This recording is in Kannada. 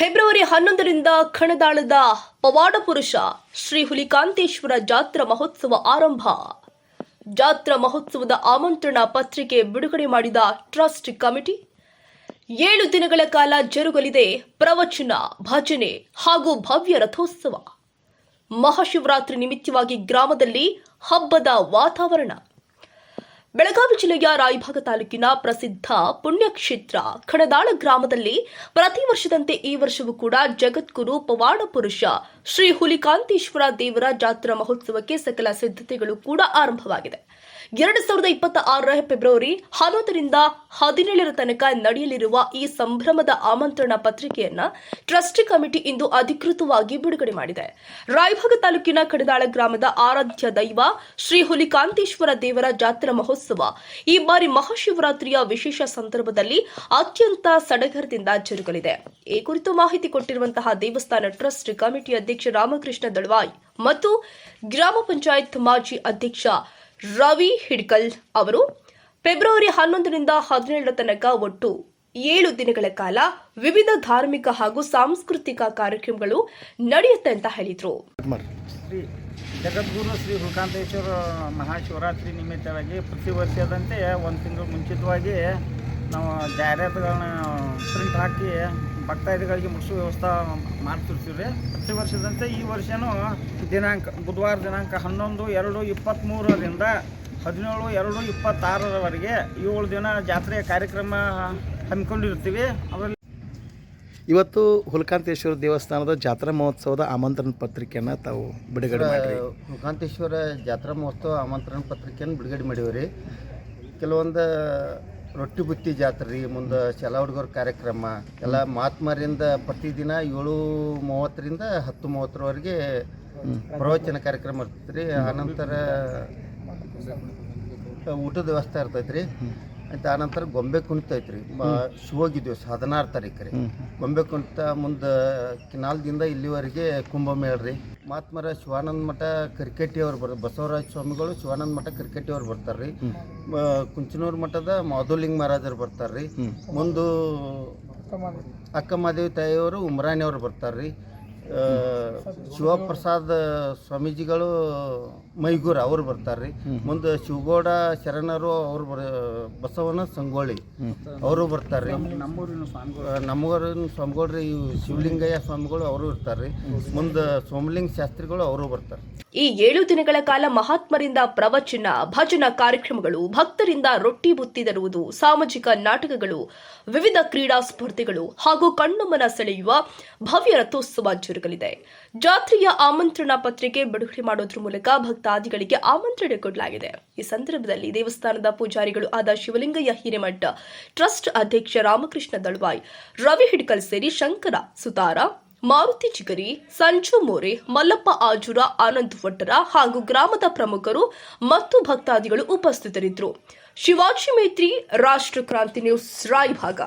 ಫೆಬ್ರವರಿ ಹನ್ನೊಂದರಿಂದ ಕಣದಾಳದ ಪವಾಡ ಪುರುಷ ಶ್ರೀ ಹುಲಿಕಾಂತೇಶ್ವರ ಜಾತ್ರಾ ಮಹೋತ್ಸವ ಆರಂಭ. ಜಾತ್ರಾ ಮಹೋತ್ಸವದ ಆಮಂತ್ರಣ ಪತ್ರಿಕೆ ಬಿಡುಗಡೆ ಮಾಡಿದ ಟ್ರಸ್ಟ್ ಕಮಿಟಿ. ಏಳು ದಿನಗಳ ಕಾಲ ಜರುಗಲಿದೆ ಪ್ರವಚನ, ಭಜನೆ ಹಾಗೂ ಭವ್ಯ ರಥೋತ್ಸವ. ಮಹಾಶಿವರಾತ್ರಿ ನಿಮಿತ್ತವಾಗಿ ಗ್ರಾಮದಲ್ಲಿ ಹಬ್ಬದ ವಾತಾವರಣ. ಬೆಳಗಾವಿ ಜಿಲ್ಲೆಯ ರಾಯಭಾಗ ತಾಲೂಕಿನ ಪ್ರಸಿದ್ಧ ಪುಣ್ಯಕ್ಷೇತ್ರ ಖಡದಾಳ ಗ್ರಾಮದಲ್ಲಿ ಪ್ರತಿ ವರ್ಷದಂತೆ ಈ ವರ್ಷವೂ ಕೂಡ ಜಗದ್ಗುರು ಪವಾಡ ಪುರುಷ ಶ್ರೀ ಹುಲಿಕಾಂತೇಶ್ವರ ದೇವರ ಜಾತ್ರಾ ಮಹೋತ್ಸವಕ್ಕೆ ಸಕಲ ಸಿದ್ಧತೆಗಳು ಕೂಡ ಆರಂಭವಾಗಿದೆ. ಎರಡು ಸಾವಿರದ ಇಪ್ಪತ್ತ ಆರರ ಫೆಬ್ರವರಿ ಹನ್ನೊಂದರಿಂದ ಹದಿನೇಳರ ತನಕ ನಡೆಯಲಿರುವ ಈ ಸಂಭ್ರಮದ ಆಮಂತ್ರಣ ಪತ್ರಿಕೆಯನ್ನ ಟ್ರಸ್ಟ್ ಕಮಿಟಿ ಇಂದು ಅಧಿಕೃತವಾಗಿ ಬಿಡುಗಡೆ ಮಾಡಿದೆ. ರಾಯಭಾಗ ತಾಲೂಕಿನ ಕಡದಾಳ ಗ್ರಾಮದ ಆರಾಧ್ಯ ದೈವ ಶ್ರೀ ಹುಲಿಕಾಂತೇಶ್ವರ ದೇವರ ಜಾತ್ರಾ ಮಹೋತ್ಸವ ಈ ಬಾರಿ ಮಹಾಶಿವರಾತ್ರಿಯ ವಿಶೇಷ ಸಂದರ್ಭದಲ್ಲಿ ಅತ್ಯಂತ ಸಡಗರದಿಂದ ಜರುಗಲಿದೆ. ಈ ಕುರಿತು ಮಾಹಿತಿ ಕೊಟ್ಟಿರುವಂತಹ ದೇವಸ್ಥಾನ ಟ್ರಸ್ಟ್ ಕಮಿಟಿ ಅಧ್ಯಕ್ಷ ರಾಮಕೃಷ್ಣ ದಳವಾಯ್ ಮತ್ತು ಗ್ರಾಮ ಪಂಚಾಯತ್ ಮಾಜಿ ಅಧ್ಯಕ್ಷ ರವಿ ಹಿಡ್ಕಲ್ ಅವರು ಫೆಬ್ರವರಿ ಹನ್ನೊಂದರಿಂದ ಹದಿನೇಳರ ತನಕ ಒಟ್ಟು ಏಳು ದಿನಗಳ ಕಾಲ ವಿವಿಧ ಧಾರ್ಮಿಕ ಹಾಗೂ ಸಾಂಸ್ಕೃತಿಕ ಕಾರ್ಯಕ್ರಮಗಳು ನಡೆಯುತ್ತೆ ಅಂತ ಹೇಳಿದ್ರು. ಶ್ರೀ ಜಗದ್ಗುರು ಶ್ರೀ ಹುಲ್ಕಾಂತೇಶ್ವರ ಮಹಾಶಿವರಾತ್ರಿ ನಿಮಿತ್ತವಾಗಿ ಪ್ರತಿ ವರ್ಷದಂತೆ ಒಂದು ತಿಂಗಳು ಮುಂಚಿತವಾಗಿ ನಾವು ಜಾಹೀರಾತುಗಳನ್ನ ಪ್ರಿಂಟ್ ಹಾಕಿ ಭಕ್ತಾದಿಗಳಿಗೆ ಮುಗಿಸೋ ವ್ಯವಸ್ಥೆ ಮಾಡ್ತಿರ್ತೀವಿ ರೀ ಪ್ರತಿ ವರ್ಷದಂತೆ ಈ ವರ್ಷನೂ ದಿನಾಂಕ, ಬುಧವಾರ ದಿನಾಂಕ ಹನ್ನೊಂದು, ಎರಡು ಇಪ್ಪತ್ತ್ಮೂರರಿಂದ ಹದಿನೇಳು, ಎರಡು, ಇಪ್ಪತ್ತಾರರವರೆಗೆ ಏಳು ದಿನ ಜಾತ್ರೆಯ ಕಾರ್ಯಕ್ರಮ ಹಮ್ಮಿಕೊಂಡಿರ್ತೀವಿ. ಅದರಲ್ಲಿ ಇವತ್ತು ಹುಲಕಾಂತೇಶ್ವರ ದೇವಸ್ಥಾನದ ಜಾತ್ರಾ ಮಹೋತ್ಸವದ ಆಮಂತ್ರಣ ಪತ್ರಿಕೆಯನ್ನು ತಾವು ಬಿಡುಗಡೆ ಮಾಡಿರಿ. ಹುಲಕಾಂತೇಶ್ವರ ಜಾತ್ರಾ ಮಹೋತ್ಸವ ಆಮಂತ್ರಣ ಪತ್ರಿಕೆಯನ್ನು ಬಿಡುಗಡೆ ಮಾಡಿವೆ ರೀ ಕೆಲವೊಂದು ರೊಟ್ಟಿ ಬುತ್ತಿ ಜಾತ್ರೆ ರೀ ಮುಂದೆ ಶಾಲಾ ಹುಡುಗರ ಕಾರ್ಯಕ್ರಮ ಎಲ್ಲ ಮಹಾತ್ಮರಿಂದ ಪ್ರತಿದಿನ ಏಳು ಮೂವತ್ತರಿಂದ ಹತ್ತು ಮೂವತ್ತರವರೆಗೆ ಪ್ರವಚನ ಕಾರ್ಯಕ್ರಮ ಇರ್ತೈತೆ ರೀ ಆನಂತರ ಊಟದ ವ್ಯವಸ್ಥೆ ಇರ್ತೈತೆ ರೀ ಆಯ್ತು ಆನಂತರ ಗೊಂಬೆ ಕುಣಿತ ಐತ್ರಿ. ಶಿವೋಗಿ ದಿವಸ ಹದಿನಾರು ತಾರೀಕು ರೀ ಗೊಂಬೆ ಕುಣಿತ ಮುಂದೆ ಕಿನಾಲ್ದಿಂದ ಇಲ್ಲಿವರೆಗೆ ಕುಂಭಮೇಳ ರೀ ಮಹಾತ್ಮರ ಶಿವಾನಂದ ಮಠ ಕ್ರಿಕೆಟಿಯವ್ರು ಅವ್ರು ಬರ್ ಬಸವರಾಜ ಸ್ವಾಮಿಗಳು ಶಿವಾನಂದ ಮಠ ಕ್ರಿಕೆಟಿಯವ್ರು ಅವ್ರು ಬರ್ತಾರೆ ರೀ ಕುಂಚನೂರು ಮಠದ ಮಾಧುಲಿಂಗ ಮಹಾರಾಜರು ಬರ್ತಾರೆ ರೀ ಅಕ್ಕ ಮಹಾದೇವಿ ತಾಯಿಯವರು ಉಮರಾಣಿಯವರು ಬರ್ತಾರೆ ರೀ ಶಿವಪ್ರಸಾದ್ ಸ್ವಾಮೀಜಿಗಳು ಮೈಗೂರು ಅವ್ರು ಬರ್ತಾರೆ ರೀ ಮುಂದೆ ಶಿವಗೌಡ ಶರಣರು ಅವ್ರು ಬರ ಬಸವನ ಸಂಗೋಳಿ ಅವರು ಬರ್ತಾರೆ ರೀ ನಮ್ಮೂರಿನ ಸ್ವಾಮಿಗಳು ನಮ್ಮೂರಿನ ಸ್ವಾಮಿಗಳು ರೀ ಶಿವಲಿಂಗಯ್ಯ ಸ್ವಾಮಿಗಳು ಅವರು ಇರ್ತಾರೆ ರೀ ಮುಂದೆ ಸೋಮಲಿಂಗ ಶಾಸ್ತ್ರಿಗಳು ಅವರು ಬರ್ತಾರೆ. ಈ ಏಳು ದಿನಗಳ ಕಾಲ ಮಹಾತ್ಮರಿಂದ ಪ್ರವಚನ ಭಜನ ಕಾರ್ಯಕ್ರಮಗಳು ಭಕ್ತರಿಂದ ರೊಟ್ಟಿ ಬುತ್ತಿ ತರುವುದು ಸಾಮಾಜಿಕ ನಾಟಕಗಳು ವಿವಿಧ ಕ್ರೀಡಾ ಸ್ಪರ್ಧೆಗಳು ಹಾಗೂ ಕಣ್ಣುಮನ ಸೆಳೆಯುವ ಭವ್ಯ ರಥೋತ್ಸವ ಜರುಗಲಿದೆ ಜಾತ್ರೆಯ ಆಮಂತ್ರಣ ಪತ್ರಿಕೆ ಬಿಡುಗಡೆ ಮಾಡೋದ್ರ ಮೂಲಕ ಭಕ್ತಾದಿಗಳಿಗೆ ಆಮಂತ್ರಣ ಕೊಡಲಾಗಿದೆ. ಈ ಸಂದರ್ಭದಲ್ಲಿ ದೇವಸ್ಥಾನದ ಪೂಜಾರಿಗಳು ಆದ ಶಿವಲಿಂಗಯ್ಯ ಹಿರೇಮಠ ಟ್ರಸ್ಟ್ ಅಧ್ಯಕ್ಷ ರಾಮಕೃಷ್ಣ ದಳ್ವಾಯ್, ರವಿ ಹಿಡ್ಕಲ್ ಸೇರಿ ಶಂಕರ, ಸುತಾರ, ಮಾರುತಿ ಚಿಗರಿ, ಸಂಜು ಮೋರೆ, ಮಲ್ಲಪ್ಪ ಆಜುರ, ಆನಂದ್ ವಟ್ಟರ ಹಾಗೂ ಗ್ರಾಮದ ಪ್ರಮುಖರು ಮತ್ತು ಭಕ್ತಾದಿಗಳು ಉಪಸ್ಥಿತರಿದ್ದರು. ಶಿವಾಜಿ ಮೇತ್ರಿ, ರಾಷ್ಟ್ರ ಕ್ರಾಂತಿ ನ್ಯೂಸ್, ರಾಯಭಾಗ.